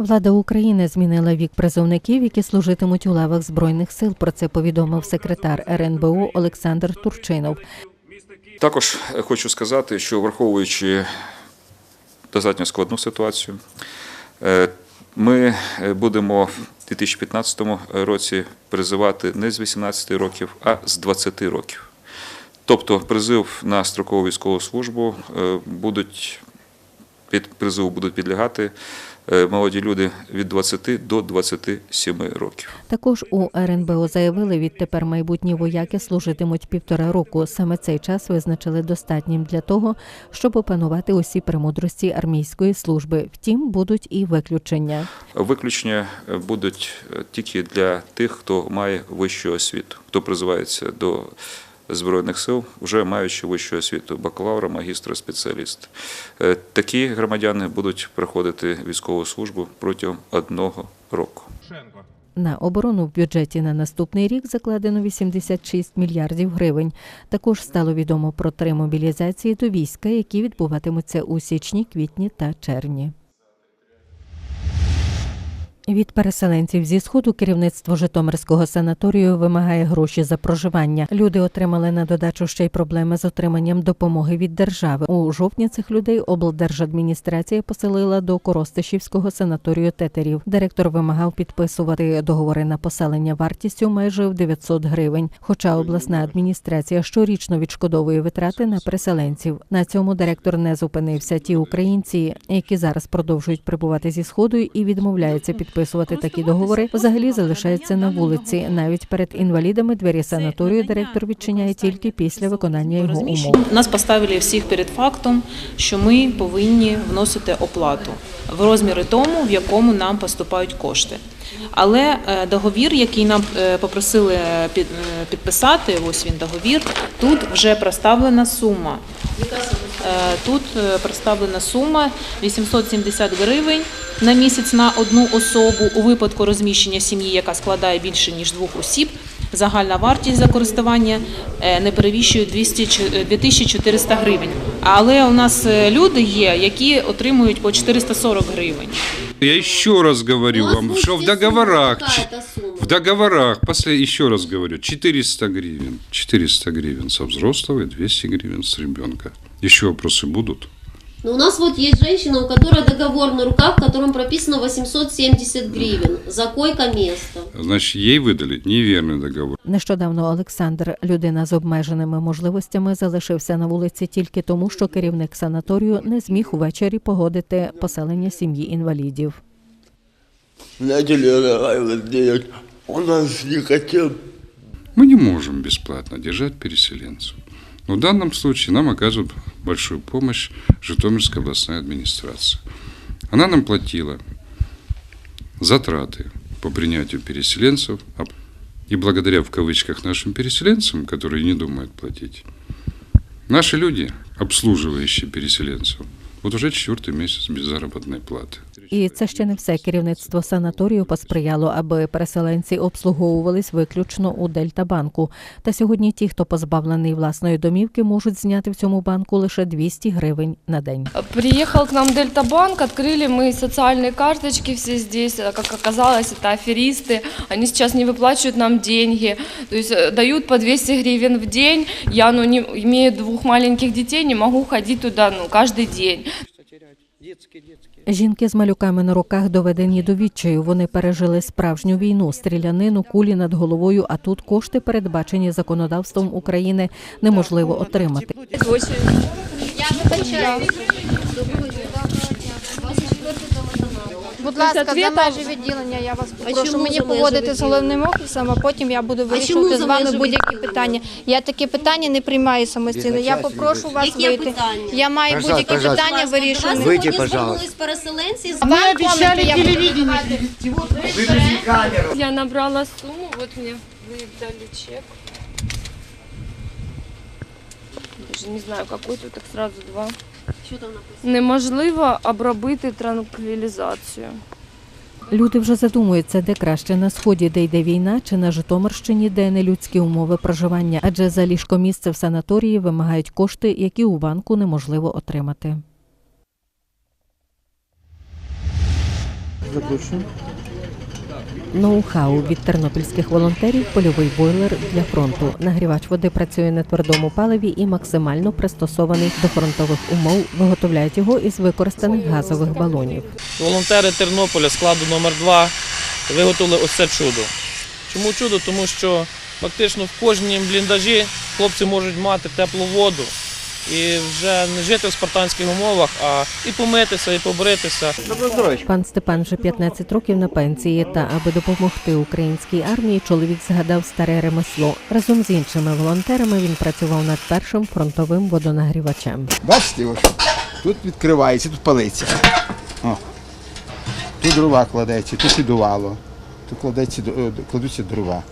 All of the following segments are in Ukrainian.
Влада України змінила вік призовників, які служитимуть у лавах збройних сил. Про це повідомив секретар РНБО Олександр Турчинов. Також е, хочу сказати, що враховуючи достатньо складну ситуацію, е, ми е, будемо в 2015 році призивати не з 18 років, а з 20 років. Тобто призив на строкову військову службу будуть під призову будуть підлягати молоді люди від 20 до 27 років. Також у РНБО заявили, відтепер майбутні вояки служитимуть півтора року. Саме цей час визначили достатнім для того, щоб опанувати усі премудрості армійської служби. Втім, будуть і виключення. Виключення е, будуть е, тільки для тих, хто має вищу освіту, хто призивається до Збройних сил, вже маючи вищу освіту бакалавра, магістра, спеціаліст. Е, Такі громадяни будуть проходити військову службу протягом одного року. На оборону в бюджеті на наступний рік закладено 86 мільярдів гривень. Також стало відомо про три мобілізації до війська, які відбуватимуться у січні, квітні та червні. Від переселенців зі сходу керівництво Житомирського санаторію вимагає гроші за проживання. Люди отримали на додачу ще й проблеми з отриманням допомоги від держави. У жовтні цих людей облдержадміністрація поселила до Коростишівського санаторію тетерів. Директор вимагав підписувати договори на поселення вартістю майже в 900 гривень. Хоча обласна адміністрація щорічно відшкодовує витрати на переселенців. На цьому директор не зупинився. Ті українці, які зараз продовжують прибувати зі сходу і відмовляються підписувати такі договори, взагалі залишаються на вулиці. Навіть перед інвалідами двері санаторію директор відчиняє тільки після виконання його умов. Нас поставили всіх перед фактом, що ми повинні вносити оплату в розмірі тому, в якому нам поступають кошти. Але е, договір, який нам е, попросили під- е, підписати, ось він договір, тут вже проставлена сума. Тут представлена сума 870 гривень на місяць на одну особу у випадку розміщення сім'ї, яка складає більше ніж двох осіб. Загальна вартість за користування е, не перевищує 200 чи- е, 2400 гривень. Але у нас е, люди є, які отримують по 440 гривень. Я еще раз говорю вам, вот что в договорах, в договорах, после, еще раз говорю, 400 гривен, 400 гривен со взрослого и 200 гривен с ребенка. Еще вопросы будут? Но у нас вот есть женщина, у которой договор на руках, в котором прописано 870 гривен за койко-место. Значит, ей выдали неверный договор. Нещодавно Олександр, людина з обмеженими можливостями, залишився на вулиці тільки тому, що керівник санаторію не зміг увечері погодити поселення сім'ї інвалідів. начали разговаривать, делать. Он нас не хотел Мы не можем бесплатно держать переселенцев. Но в данном случае нам оказывает большую помощь Житомирская областная администрация. Она нам платила затраты по принятию переселенцев, а- и благодаря в кавычках нашим переселенцам, которые не думают платить, наши люди, обслуживающие переселенцев, вот уже четвертый месяц без заработной платы. І це ще не все. Керівництво санаторію посприяло, аби переселенці обслуговувались виключно у Дельтабанку. Та сьогодні ті, хто позбавлений власної домівки, можуть зняти в цьому банку лише 200 гривень на день. Приехал к нам Дельтабанк, открыли мы социальные карточки все здесь. А Как оказалось, это аферисты. Они сейчас не выплачивают нам деньги. То есть э, дают по 200 гривен в день. Я ну, не, имею двух маленьких детей, не могу ходить туда ну, каждый день. Жінки з малюками на руках доведені до відчаю. Вони пережили справжню війну, стрілянину, кулі над головою. А тут кошти, передбачені законодавством України, неможливо отримати. Я вибачаю. Будь ласка, за межі відділення я вас попрошу чому мені за межі погодити з відділення? головним офісом, а потім я буду чому вирішувати за з вами межі будь-які відділення? питання. Я такі питання не приймаю самостійно. Я попрошу вас Які вийти. питання? Я маю Пожалуйста, будь-які пожалуйста. питання вас вирішувати. сьогодні Вийдіть, пожалуйста. звернулись переселенці з Вам я буду. Я набрала сумму, вот мне вы дали чек. Даже не знаю, какой тут, так сразу два. Що там написано? Неможливо обробити транквілізацію. Люди вже задумуються, де краще на сході, де йде війна, чи на Житомирщині, де нелюдські умови проживання, адже за ліжкомісце в санаторії вимагають кошти, які у банку неможливо отримати. Закручуємо. Ноу-хау від тернопільських волонтерів польовий бойлер для фронту. Нагрівач води працює на твердому паливі і максимально пристосований до фронтових умов. Виготовляють його із використаних газових балонів. Волонтери Тернополя складу номер 2 виготовили ось це чудо. Чому чудо? Тому що фактично в кожній бліндажі хлопці можуть мати теплу воду і вже не жити в спартанських умовах, а і помитися, і побритися. Пан Степан вже 15 років на пенсії. Та аби допомогти українській армії, чоловік згадав старе ремесло. Разом з іншими волонтерами він працював над першим фронтовим водонагрівачем. Бачите, ось тут відкривається, тут палиться. О. Тут дрова кладеться, тут сідувало, тут кладеться, е, кладуться дрова.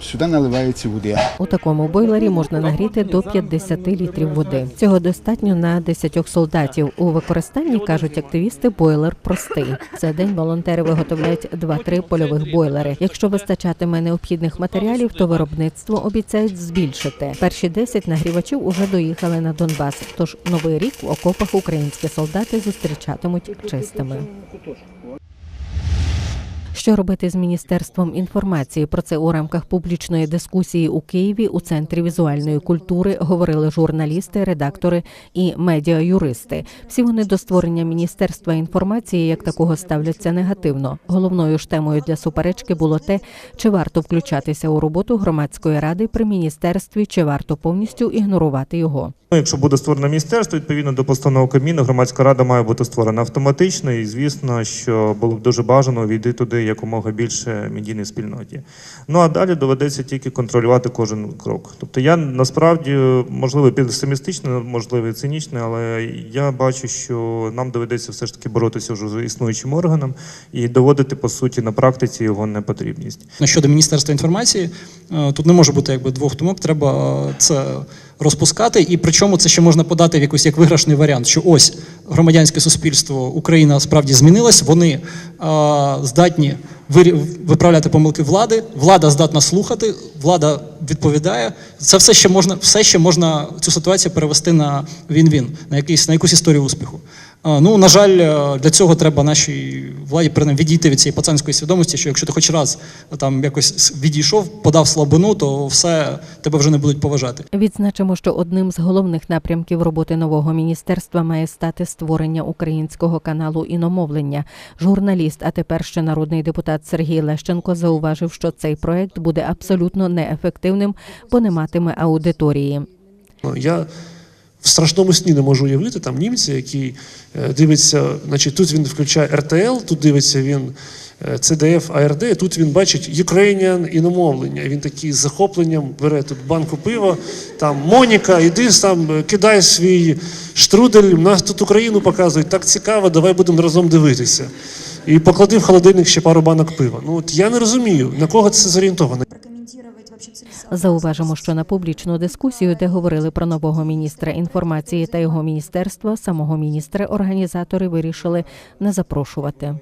Сюди наливається води. У такому бойлері можна нагріти до 50 літрів води. Цього достатньо на 10 солдатів. У використанні кажуть активісти, бойлер простий. За день волонтери виготовляють 2-3 польових бойлери. Якщо вистачатиме необхідних матеріалів, то виробництво обіцяють збільшити. Перші 10 нагрівачів уже доїхали на Донбас. Тож новий рік в окопах українські солдати зустрічатимуть чистими. Що робити з міністерством інформації? Про це у рамках публічної дискусії у Києві у центрі візуальної культури говорили журналісти, редактори і медіа-юристи. Всі вони до створення міністерства інформації як такого ставляться негативно. Головною ж темою для суперечки було те, чи варто включатися у роботу громадської ради при міністерстві, чи варто повністю ігнорувати його. Ну, Якщо буде створено міністерство, відповідно до постанови Кабміну, громадська рада має бути створена автоматично, і звісно, що було б дуже бажано війти туди якомога більше медійній спільноті. Ну а далі доведеться тільки контролювати кожен крок. Тобто я насправді можливо песимістичний, можливо, і цинічний, але я бачу, що нам доведеться все ж таки боротися вже з існуючим органом і доводити по суті на практиці його непотрібність. Щодо Міністерства інформації, е, тут не може бути якби двох думок, треба е, це розпускати. І причому це ще можна подати в якийсь як виграшний варіант, що ось громадянське суспільство Україна справді змінилась, вони е, здатні виправляти помилки влади, влада здатна слухати, влада відповідає. Це все ще можна, все ще можна цю ситуацію перевести на він-він, на якийсь на якусь історію успіху. Ну, на жаль, е, для цього треба нашій владі принаймні відійти від цієї пацанської свідомості, що якщо ти хоч раз там якось відійшов, подав слабину, то все тебе вже не будуть поважати. Відзначимо, що одним з головних напрямків роботи нового міністерства має стати створення українського каналу іномовлення. Журналіст, а тепер ще народний депутат Сергій Лещенко зауважив, що цей проект буде абсолютно неефективним, бо не матиме аудиторії. Я в страшному сні не можу уявити там німця, який е, дивиться, значить, тут він включає РТЛ, тут дивиться він е, CDF, ARD, тут він бачить Ukrainian іномовлення. Він такий з захопленням бере тут банку пива, там Моніка, іди там, е, кидай свій штрудель, нас тут Україну показують, так цікаво, давай будемо разом дивитися. І поклади в холодильник ще пару банок пива. Ну от я не розумію, на кого це зорієнтовано. Зауважимо, що на публічну дискусію, де говорили про нового міністра інформації та його міністерства, самого міністра організатори вирішили не запрошувати.